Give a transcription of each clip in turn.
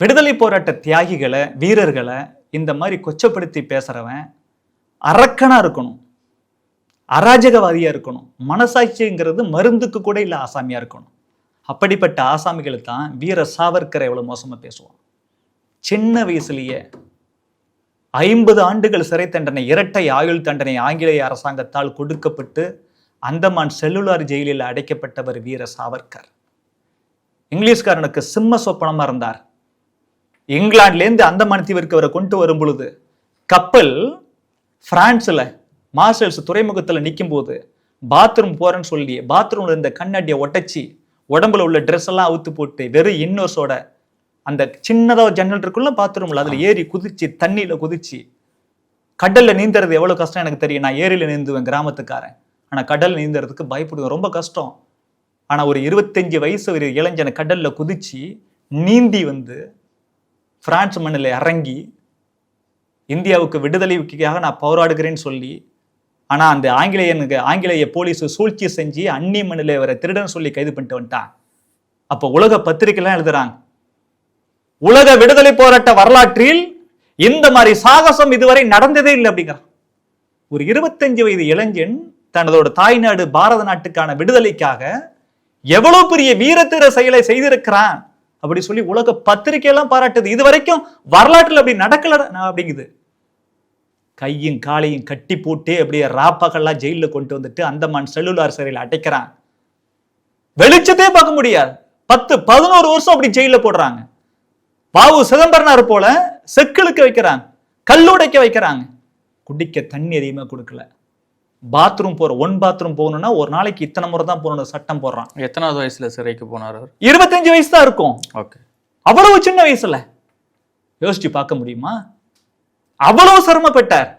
விடுதலை போராட்ட தியாகிகளை வீரர்களை இந்த மாதிரி கொச்சப்படுத்தி பேசுகிறவன் அரக்கனாக இருக்கணும். அராஜகவாதியாக இருக்கணும். மனசாட்சிங்கிறது மருந்துக்கு கூட இல்லை ஆசாமியாக இருக்கணும். அப்படிப்பட்ட ஆசாமிகளை தான் வீர சாவர்கரை எவ்வளோ மோசமாக பேசுவான். சின்ன வயசுலேயே ஐம்பது ஆண்டுகள் சிறை தண்டனை இரட்டை ஆயுள் தண்டனை ஆங்கிலேய அரசாங்கத்தால் கொடுக்கப்பட்டு அந்தமான் செல்லுலார் ஜெயிலில் அடைக்கப்பட்டவர் வீர சாவர்கர். இங்கிலீஷ்காரனுக்கு சிம்ம சொப்பனமாக இருந்தார். இங்கிலாந்துலேருந்து அந்தமான் தீவிற்கு அவரை கொண்டு வரும் பொழுது கப்பல் பிரான்ஸ்ல மார்ஷல்ஸ் துறைமுகத்துல நிற்கும் போது பாத்ரூம் போறேன்னு சொல்லி பாத்ரூம்ல இருந்த கண்ணாடியை ஒட்டச்சி உடம்புல உள்ள ட்ரெஸ் எல்லாம் அவுத்து போட்டு வெறும் இன்னோஸோட அந்த சின்னதா ஒரு ஜன்னல் இருக்குள்ள பாத்ரூம்ல அதுல ஏறி குதிச்சு தண்ணியில குதிச்சு கடல்ல நீந்துறது எவ்வளவு கஷ்டம் எனக்கு தெரியும். நான் ஏரியில நீந்துவேன் கிராமத்துக்காரன். ஆனா கடல்ல நீந்துறதுக்கு பயப்படுவேன் ரொம்ப கஷ்டம். ஆனா ஒரு இருபத்தஞ்சு வயசு ஒரு இளைஞனை கடல்ல குதிச்சு நீந்தி வந்து பிரான்ஸ் மண்ணில் இறங்கி இந்தியாவுக்கு விடுதலைக்காக நான் போராடுகிறேன்னு சொல்லி ஆனால் அந்த ஆங்கிலேயனுக்கு ஆங்கிலேய போலீஸ் சூழ்ச்சி செஞ்சு அன்னி மண்ணில் வர திருடன் சொல்லி கைது பண்ணிட்டு வந்துட்டான். அப்போ உலக பத்திரிகைலாம் எழுதுறாங்க உலக விடுதலை போராட்ட வரலாற்றில் இந்த மாதிரி சாகசம் இதுவரை நடந்ததே இல்லை அப்படிங்கிறான். ஒரு இருபத்தஞ்சு வயது இளைஞன் தனதோட தாய்நாடு பாரத நாட்டுக்கான விடுதலைக்காக எவ்வளவு பெரிய வீரத்திர செயலை செய்திருக்கிறான். அப்படி சொல்லி உலக பத்திரிகையெல்லாம் பாராட்டுது. இது வரைக்கும் வரலாற்றில் அப்படி நடக்கல அப்படிங்குது. கையும் காலையும் கட்டி போட்டு அப்படியே ராப்பகல்லாம் ஜெயிலில் கொண்டு வந்துட்டு அந்தமான் செல்லுலார் சிறையில் அடைக்கிறான். வெளிச்சத்தையே பார்க்க முடியாது. பத்து பதினோரு வருஷம் அப்படி ஜெயிலில் போடுறாங்க. பாவு சிதம்பரனார் போல செக்கிழுக்க வைக்கிறாங்க. கல்லுடைக்க வைக்கிறாங்க. குடிக்க தண்ணி அதிகமாக கொடுக்கல. பாத்ரூம் போற ஒன் பாத்ரூம் போகணும்னா ஒரு நாளைக்கு இத்தனை முறை தான் போகணும் சட்டம் போடுறான். எத்தனாவது வயசுல சிறைக்கு போனார் இருபத்தஞ்சு வயசு தான் இருக்கும். ஓகே. அவ்வளவு சின்ன வயசுல. யோசிச்சு பார்க்க முடியுமா? அவ்வளவு சிரமப்பட்டார்.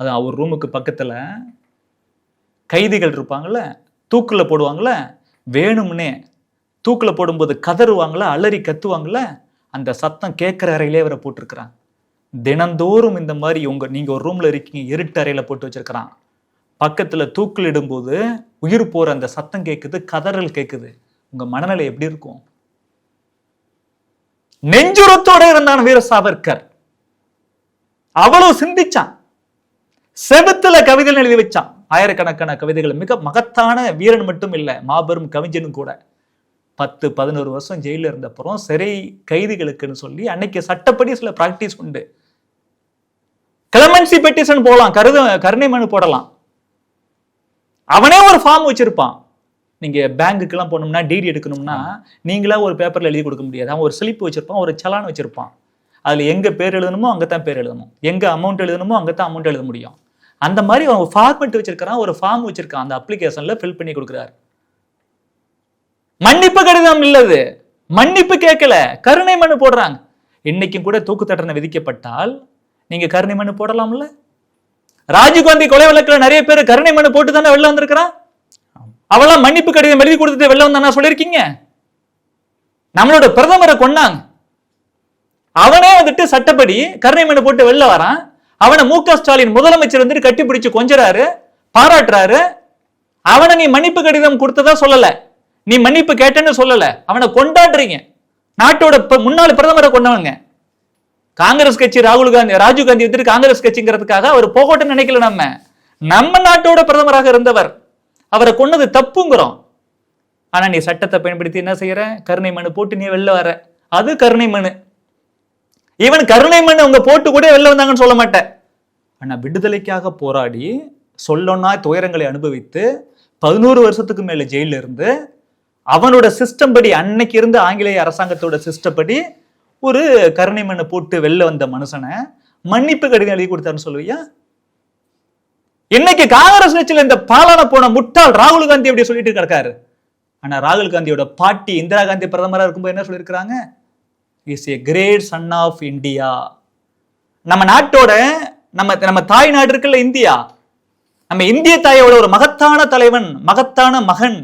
அது அவர் ரூமுக்கு பக்கத்துல கைதிகள் இருப்பாங்கல்ல தூக்குல போடுவாங்கல்ல வேணும்னே தூக்குல போடும்போது கதறுவாங்கல்ல அலறி கத்துவாங்கல்ல அந்த சத்தம் கேட்கிற அறையிலே அவரை போட்டிருக்கிறான். தினந்தோறும் இந்த மாதிரி உங்க நீங்க ஒரு ரூம்ல இருக்கீங்க இருட்டு அறையில போட்டு வச்சிருக்கிறான். பக்கத்துல தூக்கிலிடும்போது உயிர் போற அந்த சத்தம் கேட்குது கதறல் கேட்குது உங்க மனநிலை எப்படி இருக்கும்? நெஞ்சுரத்தோட இருந்தான் வீர சாவர்கர். அவ்வளவு சிந்திச்சான். செவத்துல கவிதைகள் எழுதி வச்சான். ஆயிரக்கணக்கான கவிதைகள். மிக மகத்தான வீரன் மட்டும் இல்ல மாபெரும் கவிஞனும் கூட. பத்து பதினோரு வருஷம் ஜெயில இருந்தப்புறம் சிறை கைதிகளுக்குன்னு சொல்லி அன்னைக்கு சட்டப்படி சில பிராக்டிஸ் உண்டு. கிளமன்சி பெட்டிஷன் போடலாம் கருத கருணை மனு போடலாம். அவனே ஒரு ஃபார்ம் வச்சிருப்பான். நீங்க பேங்குக்கெல்லாம் போனோம்னா டிடி எடுக்கணும்னா நீங்களா ஒரு பேப்பர்ல எழுதி கொடுக்க முடியாது. அவன் ஒரு ஸ்லிப் வச்சிருப்பான் ஒரு சலான் வச்சிருப்பான். அதுல எங்க பேர் எழுதணுமோ அங்கதான் பேர் எழுதணும். எங்க அமௌண்ட் எழுதணுமோ அங்கதான் அமௌண்ட் எழுத முடியும். அந்த மாதிரி அவன் ஃபார்மெட் வச்சிருக்கிறான் ஒரு ஃபார்ம் வச்சிருக்கான். அந்த அப்ளிகேஷன்ல ஃபில் பண்ணி கொடுக்குறாரு. மன்னிப்பு கடிதம் இல்லது. மன்னிப்பு கேட்கல. கருணை மனு போடுறாங்க. இன்னைக்கும் கூட தூக்கு தண்டனை விதிக்கப்பட்டால் நீங்க கருணை மனு போடலாம்ல? ராஜீவ்காந்தி கொலை வழக்கில் நிறைய பேர் கருணை மனு போட்டு தானே வெளில வந்திருக்கிறான்? அவெல்லாம் மன்னிப்பு கடிதம் எழுதி கொடுத்துட்டு வெளில வந்தானா சொல்லியிருக்கீங்க? நம்மளோட பிரதமரை கொண்டாங்க அவனே வந்துட்டு சட்டப்படி கருணை மனு போட்டு வெளில வரான். அவனை மு க ஸ்டாலின் முதலமைச்சர் வந்துட்டு கட்டி பிடிச்சு கொஞ்சறாரு பாராட்டுறாரு. அவனை நீ மன்னிப்பு கடிதம் கொடுத்ததா சொல்லல. நீ மன்னிப்பு கேட்டேன்னு சொல்லல. அவனை கொண்டாடுறீங்க. நாட்டோட முன்னாள் பிரதமரை கொண்டவங்க காங்கிரஸ் கட்சி ராகுல் காந்தி ராஜீவ் காந்தி வந்துட்டு காங்கிரஸ் கட்சிங்கிறதுக்காக அவர் போகட்டும்னு நினைக்கல நம்ம. நம்ம நாட்டோட பிரதமராக இருந்தவர். அவரை கொன்னது தப்புங்கிறோம். ஆனா நீ சட்டத்தை பயன்படுத்தி என்ன செய்யற? கருணை மனு போட்டு நீ வெளில வர. அது கருணை மனு. ஈவன் கருணை மனு அவங்க போட்டு கூட வெளில வந்தாங்கன்னு சொல்ல மாட்டேன். ஆனா விடுதலைக்காக போராடி சொல்லொன்னா துயரங்களை அனுபவித்து பதினோரு வருஷத்துக்கு மேல ஜெயில இருந்து அவனோட சிஸ்டம் படி அன்னைக்கு இருந்த ஆங்கிலேய அரசாங்கத்தோட சிஸ்டம் படி ஒரு கருணை மண்ணை போட்டு வெளில வந்த மனுஷனை மன்னிப்பு கடிதம் எழுதி கொடுத்தாருன்னு சொல்லுவியா இன்னைக்கு காங்கிரஸ் கட்சியில் இந்த பாலான போன முட்டாள் ராகுல் காந்தி அப்படி சொல்லிட்டு கிடக்காரு ஆனா ராகுல் காந்தியோட பாட்டி இந்திரா காந்தி பிரதமரா இருக்கும்போது என்ன சொல்லியிருக்கிறாங்க? Is a great son of India நம்ம நாட்டோட நம்ம நம்ம தாய் நாடு இருக்குல்ல இந்தியா. நம்ம இந்திய தாயோட ஒரு மகத்தான தலைவன் மகத்தான மகன்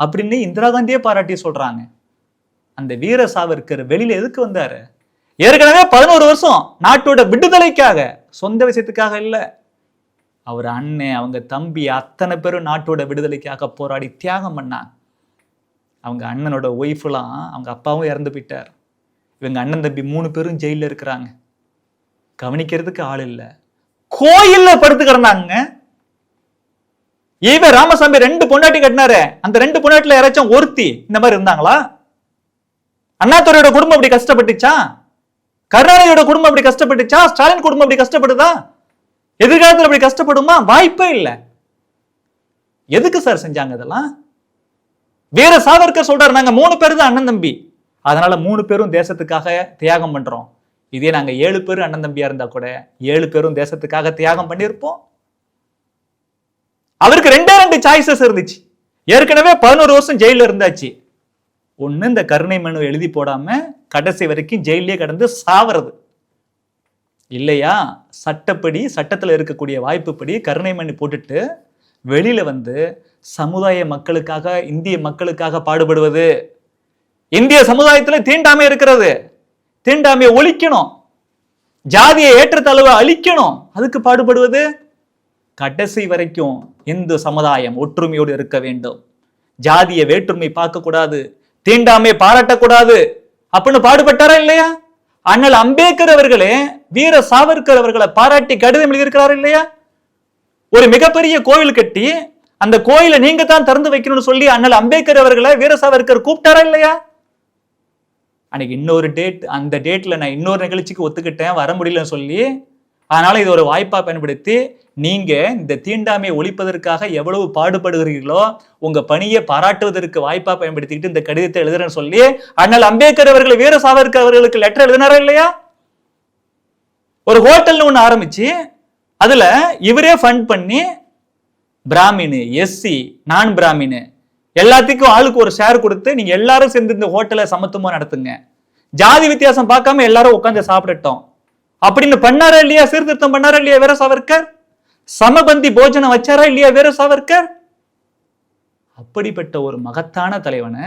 அப்படின்னு இந்திரா காந்தியே பாராட்டி சொல்றாங்க. அந்த வீர சாவர்கர் வெளியில எதுக்கு வந்தாரு? ஏற்கனவே பதினோரு வருஷம் நாட்டோட விடுதலைக்காக சொந்த விஷயத்துக்காக இல்லை. அவர் அண்ணன் அவங்க தம்பி அத்தனை பேரும் நாட்டோட விடுதலைக்காக போராடி தியாகம் பண்ணாங்க. அவங்க அண்ணனோட ஒய்ஃப்லாம் அவங்க அப்பாவும் இறந்து போயிட்டார். இவங்க அண்ணன் தம்பி மூணு பேரும் ஜெயிலில் இருக்கிறாங்க. கவனிக்கிறதுக்கு ஆள் இல்லை. கோயிலில் படுத்து கிடந்தாங்க. ஈவே ராமசாமி ரெண்டு பொண்டாட்டி கட்டினாரு. அந்த ரெண்டு பொண்டாட்டில யாராச்சும் ஒருத்தி இந்த மாதிரி இருந்தாங்களா? அண்ணாதுரையோட குடும்பம் அப்படி கஷ்டப்பட்டுச்சா? கருணாநிதியோட குடும்பம் அப்படி கஷ்டப்பட்டுச்சா? ஸ்டாலின் குடும்பம் அப்படி கஷ்டப்படுதா? எதிர்காலத்தில் அப்படி கஷ்டப்படுமா? வாய்ப்பே இல்லை. எதுக்கு சார் செஞ்சாங்க இதெல்லாம்? வீர சாவர்கர் சொல்றாரு நாங்க மூணு பேர் தான் அண்ணன் தம்பி. அதனால மூணு பேரும் தேசத்துக்காக தியாகம் பண்றோம். இதே நாங்க ஏழு பேரும் அண்ணன் தம்பியா இருந்தா கூட ஏழு பேரும் தேசத்துக்காக தியாகம் பண்ணியிருப்போம். அவருக்கு ரெண்டே ரெண்டு சாய்ஸஸ் இருந்துச்சு. ஏற்கனவே பதினோரு வருஷம் ஜெயில இருந்தாச்சு. ஒன்று இந்த கருணை மனு எழுதி போடாம கடைசி வரைக்கும் ஜெயிலே கடந்து சாவறது. இல்லையா? சட்டப்படி சட்டத்தில் இருக்கக்கூடிய வாய்ப்புப்படி கருணை மனு போட்டுட்டு வெளியில வந்து சமுதாய மக்களுக்காக இந்திய மக்களுக்காக பாடுபடுவது. இந்திய சமுதாயத்தில் தீண்டாமை இருக்கிறது. தீண்டாமையை ஒழிக்கணும். ஜாதியை ஏற்றத்தாழ்வை அழிக்கணும். அதுக்கு பாடுபடுவது? கடைசி வரைக்கும் இந்து சமுதாயம் ஒற்றுமையோடு இருக்க வேண்டும். ஜாதிய வேற்றுமை பார்க்கக்கூடாது. தீண்டாமை பாராட்டக்கூடாது. அப்படின்னு பாடுபட்டாரா இல்லையா? அண்ணல் அம்பேத்கர் அவர்களே வீர சாவர்கர் அவர்களை பாராட்டி கடிதம் எழுதியிருக்கிறாரா இல்லையா? ஒரு மிகப்பெரிய கோவில் கட்டி அந்த கோயிலை நீங்க தான் திறந்து வைக்கணும்னு சொல்லி அண்ணல் அம்பேத்கர் அவர்களை வீர சாவர்கர் கூப்பிட்டாரா இல்லையா? அன்னைக்கு இன்னொரு டேட் அந்த டேட்ல நான் இன்னொரு நிகழ்ச்சிக்கு ஒத்துக்கிட்டேன் வர முடியலன்னு சொல்லி அதனால இது ஒரு வாய்ப்பா பயன்படுத்தி நீங்கள் இந்த தீண்டாமையை ஒழிப்பதற்காக எவ்வளவு பாடுபடுகிறீர்களோ உங்கள் பணியை பாராட்டுவதற்கு வாய்ப்பாக பயன்படுத்திக்கிட்டு இந்த கடிதத்தை எழுதுறேன்னு சொல்லி அண்ணல் அம்பேத்கர் அவர்கள் வீர சாவர்கர் அவர்களுக்கு லெட்டர் எழுதினாரா இல்லையா? ஒரு ஹோட்டல்னு ஒன்று ஆரம்பிச்சு அதில் இவரே ஃபண்ட் பண்ணி பிராமினு எஸ்சி நான் பிராமினு எல்லாத்துக்கும் ஆளுக்கு ஒரு ஷேர் கொடுத்து நீங்கள் எல்லாரும் சேர்ந்து இந்த ஹோட்டலை சமத்துவமாக நடத்துங்க. ஜாதி வித்தியாசம் பார்க்காம எல்லாரும் உட்காந்து சாப்பிடட்டும். அப்படின்னு பண்ணாரா இல்லையா? சீர்திருத்தம் பண்ணாரா இல்லையா வீர சாவர்கர்? சமபந்தி போஜனம் வச்சாரா இல்லையா வீர சாவர்கர்? அப்படிப்பட்ட ஒரு மகத்தான தலைவனை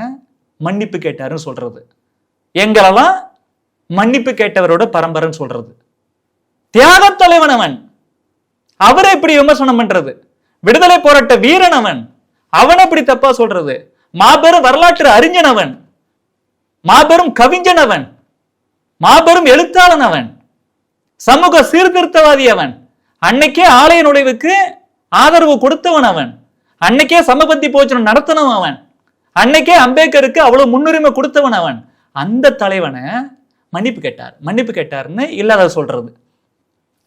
மன்னிப்பு கேட்டாருன்னு சொல்றது. எங்களெல்லாம் மன்னிப்பு கேட்டவரோட பரம்பரைன்னு சொல்றது. தியாக தலைவன் அவன். அவரை இப்படி விமர்சனம் பண்றது? விடுதலை போராட்ட வீரன் அவன். அவன் இப்படி தப்பா சொல்றது? மாபெரும் வரலாற்று அறிஞன் அவன். மாபெரும் கவிஞன் அவன். மாபெரும் எழுத்தாளன் அவன். சமூக சீர்திருத்தவாதி அவன். அன்னைக்கே ஆலய நுழைவுக்கு ஆதரவு கொடுத்தவன் அவன். அன்னைக்கே சமபந்தி போஜனம் நடத்தினவன் அவன். அன்னைக்கே அம்பேத்கருக்கு அவ்வளவு முன்னுரிமை கொடுத்தவன் அவன். அந்த தலைவனை மன்னிப்பு கேட்டார். மன்னிப்பு கேட்டாருன்னு இல்லாத சொல்றது.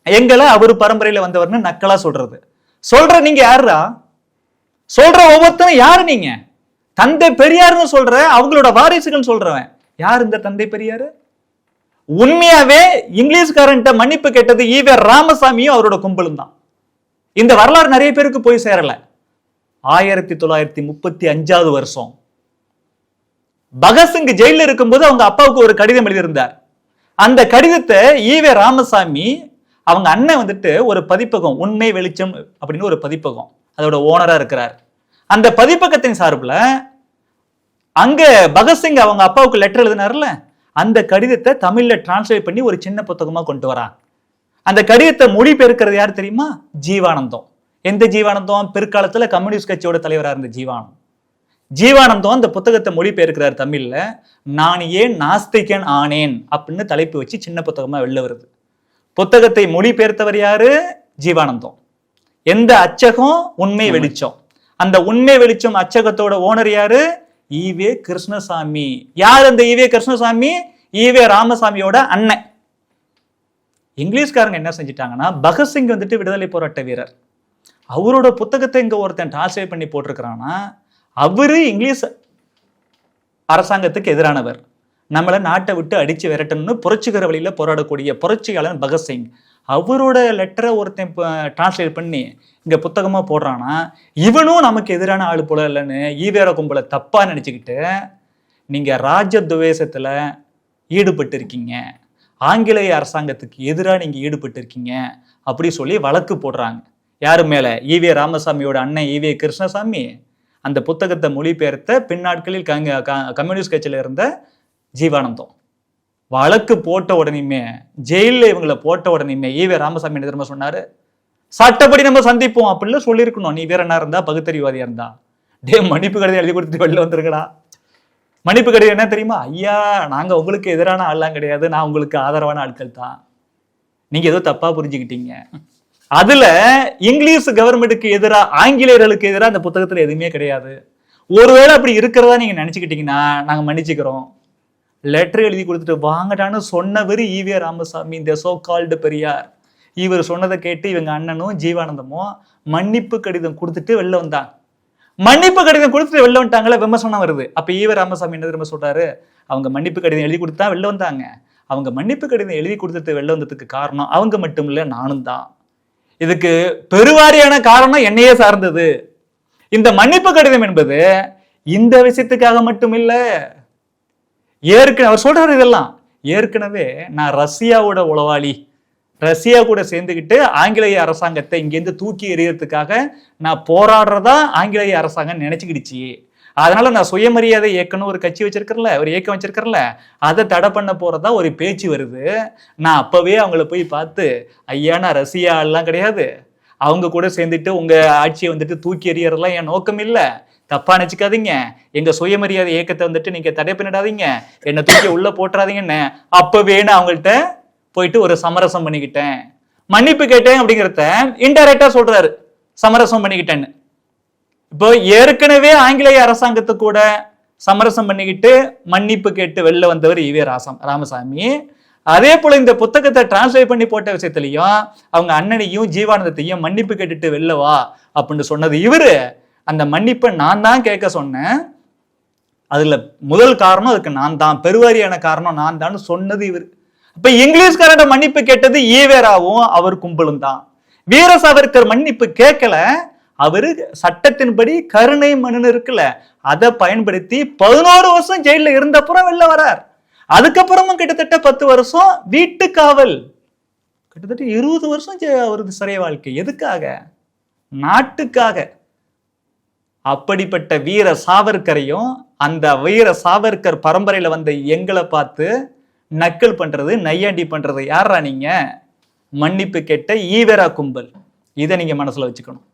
எங்களை அவர் பரம்பரையில வந்தவர்னு நக்கலா சொல்றது. சொல்ற நீங்க யாருடா சொல்ற ஒவ்வொருத்தரும் யாரு நீங்க? தந்தை பெரியார்னு சொல்ற அவங்களோட வாரிசுகள் சொல்றவன். யார் இந்த தந்தை பெரியாரு? உண்மையாவே இங்கிலீஷ்காரன்ட்ட மன்னிப்பு கேட்டது ஈவே ராமசாமியும் அவரோட கும்பலும் தான். இந்த வரலாறு நிறைய பேருக்கு போய் சேரல. ஆயிரத்தி தொள்ளாயிரத்தி முப்பத்தி அஞ்சாவது வருஷம். பகத்சிங் ஜெயிலில் இருக்கும்போது அவங்க அப்பாவுக்கு ஒரு கடிதம் எழுதியிருந்தார். அந்த கடிதத்தை ஈவே ராமசாமி அவங்க அண்ணன் வந்துட்டு ஒரு பதிப்பகம் உண்மை வெளிச்சம் அப்படின்னு ஒரு பதிப்பகம் அதோட ஓனரா இருக்கிறார். அந்த பதிப்பகத்தின் சார்பில் அங்க பகத்சிங் அவங்க அப்பாவுக்கு லெட்டர் எழுதினார்ல? அந்த கடிதத்தை தமிழ்ல டிரான்ஸ்லேட் பண்ணி ஒரு சின்ன புத்தகமா கொண்டு வரான் அந்த கடிதத்தை மொழிபெயர்க்கிறது யார் தெரியுமா? ஜீவானந்தம். எந்த ஜீவானந்தம்? பிற்காலத்துல கம்யூனிஸ்ட் கட்சியோட தலைவரா இருந்த ஜீவானந்தம். ஜீவானந்தம் அந்த புத்தகத்தை மொழிபெயர்க்கிறார் தமிழ்ல. நான் ஏன் நாஸ்திகன் ஆனேன்? அப்படின்னு தலைப்பு வச்சு சின்ன புத்தகமா வெளில வருது. புத்தகத்தை மொழிபெயர்த்தவர் யாரு? ஜீவானந்தம். எந்த அச்சகம்? உண்மை. வெளிச்சம். அந்த உண்மை வெளிச்சம் அச்சகத்தோட ஓனர் யாரு? E V Krishnasamy. யார் அந்த ஈவே கிருஷ்ணசாமி? ஈவே ராமசாமியோட அண்ணன். இங்கிலீஷ்காரங்க என்ன செஞ்சிட்டாங்கன்னா பகத்சிங் வந்துட்டு விடுதலை போராட்ட வீரர். அவரோட புத்தகத்தை இங்க ஒருத்தன் டிரான்ஸ்லேட் பண்ணி போட்டிருக்கிறான்னா அவரு இங்கிலீஷ் அரசாங்கத்துக்கு எதிரானவர். நம்மளை நாட்டை விட்டு அடிச்சு விரட்டணும்னு புரட்சிகர வழியில போராடக்கூடிய புரட்சியாளன் பகத்சிங் அவரோட லெட்டரை ஒருத்தன் டிரான்ஸ்லேட் பண்ணி இங்கே புத்தகமாக போடுறான்னா இவனும் நமக்கு எதிரான ஆள் போல இல்லைன்னு ஈவேர கும்பலை தப்பாக நினச்சிக்கிட்டு நீங்கள் ராஜ துவேஷத்தில் ஈடுபட்டு இருக்கீங்க ஆங்கிலேய அரசாங்கத்துக்கு எதிராக நீங்கள் ஈடுபட்டு இருக்கீங்க அப்படி சொல்லி வழக்கு போடுறாங்க. யாரு மேலே? ஈவே ராமசாமியோட அண்ணன் ஈவே கிருஷ்ணசாமி. அந்த புத்தகத்தை மொழிபெயர்த்த பின்னாட்களில் கங்க- க- கம்யூனிஸ்ட் கட்சியில் இருந்த ஜீவானந்தம். வழக்கு போட்ட உடனேயுமே ஜெயிலில் இவங்களை போட்ட உடனேயுமே ஈவே ராமசாமி என்ன திரும்ப சொன்னாரு? சட்டப்படி நம்ம சந்திப்போம் அப்படின்னு சொல்லியிருக்கணும். நீ வேற என்ன இருந்தா? பகுத்தறிவாதியா இருந்தா? டே மன்னிப்பு கடிதம் எழுதி கொடுத்துட்டு வெளில வந்திருக்கடா மன்னிப்பு கடிதம் என்ன தெரியுமா? ஐயா நாங்க உங்களுக்கு எதிரான ஆள்லாம் கிடையாது. நான் உங்களுக்கு ஆதரவான ஆட்கள் தான். நீங்க ஏதோ தப்பா புரிஞ்சுக்கிட்டீங்க. அதுல இங்கிலீஷ் கவர்மெண்ட்டுக்கு எதிராக ஆங்கிலேயர்களுக்கு எதிராக அந்த புத்தகத்துல எதுவுமே கிடையாது. ஒருவேளை அப்படி இருக்கிறதா நீங்க நினைச்சுக்கிட்டீங்கன்னா நாங்க மன்னிச்சுக்கிறோம். லெட்டர் எழுதி கொடுத்துட்டு வாங்கடான்னு சொன்னவர் ஈவே ராமசாமி இந்த சோ கால்டு பெரியார். இவர் சொன்னதை கேட்டு இவங்க அண்ணனும் ஜீவானந்தமும் மன்னிப்பு கடிதம் கொடுத்துட்டு வெளில வந்தாங்க. மன்னிப்பு கடிதம் கொடுத்துட்டு வெளில வந்துட்டாங்களே விமர்சனம் வருது. அப்போ ஈவ ராமசாமி என்ன திரும்ப சொல்றாரு? அவங்க மன்னிப்பு கடிதம் எழுதி கொடுத்தா வெளில வந்தாங்க. அவங்க மன்னிப்பு கடிதம் எழுதி கொடுத்துட்டு வெளில வந்ததுக்கு காரணம் அவங்க மட்டும் இல்லை நானும் தான். இதுக்கு பெருவாரியான காரணம் என்னையே சார்ந்தது. இந்த மன்னிப்பு கடிதம் என்பது இந்த விஷயத்துக்காக மட்டும் இல்லை ஏற்கனவே அவர் சொல்றாரு இதெல்லாம். ஏற்கனவே நான் ரஷ்யாவோட உளவாளி. ரஷ்யா கூட சேர்ந்துக்கிட்டு ஆங்கிலேய அரசாங்கத்தை இங்கேருந்து தூக்கி எறியறதுக்காக நான் போராடுறதா ஆங்கிலேய அரசாங்கம் நினைச்சுக்கிடுச்சு. அதனால நான் சுயமரியாதை இயக்கம்னு ஒரு கட்சி வச்சிருக்கிறல ஒரு இயக்கம் வச்சிருக்கிறல அதை தடை பண்ண போறதா ஒரு பேச்சு வருது. நான் அப்பவே அவங்கள போய் பார்த்து ஐயா நான் ரஷ்யா எல்லாம் கிடையாது. அவங்க கூட சேர்ந்துட்டு உங்க ஆட்சியை வந்துட்டு தூக்கி எறியறதெல்லாம் என் நோக்கம் இல்லை தப்பா நினச்சிக்காதீங்க. எங்க சுயமரியாதை இயக்கத்தை வந்துட்டு நீங்க தடை பண்ணிடாதீங்க. என்னை தூக்கி உள்ள போட்டுறாதீங்கன்னு அப்பவே நான் அவங்கள்ட்ட போயிட்டு ஒரு சமரசம் பண்ணிக்கிட்டேன். மன்னிப்பு கேட்டேன் அப்படிங்கிறத இன்டைரக்டா சொல்றாரு. சமரசம் பண்ணிக்கிட்டேன்னு. இப்போ ஏற்கனவே ஆங்கிலேய அரசாங்கத்து கூட சமரசம் பண்ணிக்கிட்டு மன்னிப்பு கேட்டு வெளில வந்தவர் ஈவே ராசம் ராமசாமி. அதே போல இந்த புத்தகத்தை டிரான்ஸ்லேட் பண்ணி போட்ட விஷயத்திலையும் அவங்க அண்ணனையும் ஜீவானந்தத்தையும் மன்னிப்பு கேட்டுட்டு வெளில வா அப்படின்னு சொன்னது இவரு. அந்த மன்னிப்பை நான் தான் கேட்க சொன்னேன். அதுல முதல் காரணம் அதுக்கு நான் தான். பெருவாரியான காரணம் நான் தான் சொன்னது இவர். இப்போ இங்கிலீஷ்காரோட மன்னிப்பு கேட்டது ஈவேராவும் அவர் கும்பலும் தான். வீர சாவர்கர் மன்னிப்பு கேட்கல. அவரு சட்டத்தின்படி கருணை மனு இருக்குல்ல அதை பயன்படுத்தி பதினோரு வருஷம் ஜெயில இருந்தப்புறம் வெளில வரார். அதுக்கப்புறமும் கிட்டத்தட்ட பத்து வருஷம் வீட்டு காவல். கிட்டத்தட்ட இருபது வருஷம் அவரது சிறை வாழ்க்கை. எதுக்காக? நாட்டுக்காக. அப்படிப்பட்ட வீர சாவர்கரையும் அந்த வீர சாவர்கர் பரம்பரையில் வந்த எங்களை பார்த்து நக்கல் பண்ணுறது நையாண்டி பண்ணுறது யாரா நீங்கள் மன்னிப்பு கேட்ட ஈவேரா கும்பல். இதை நீங்கள் மனசில் வச்சுக்கணும்.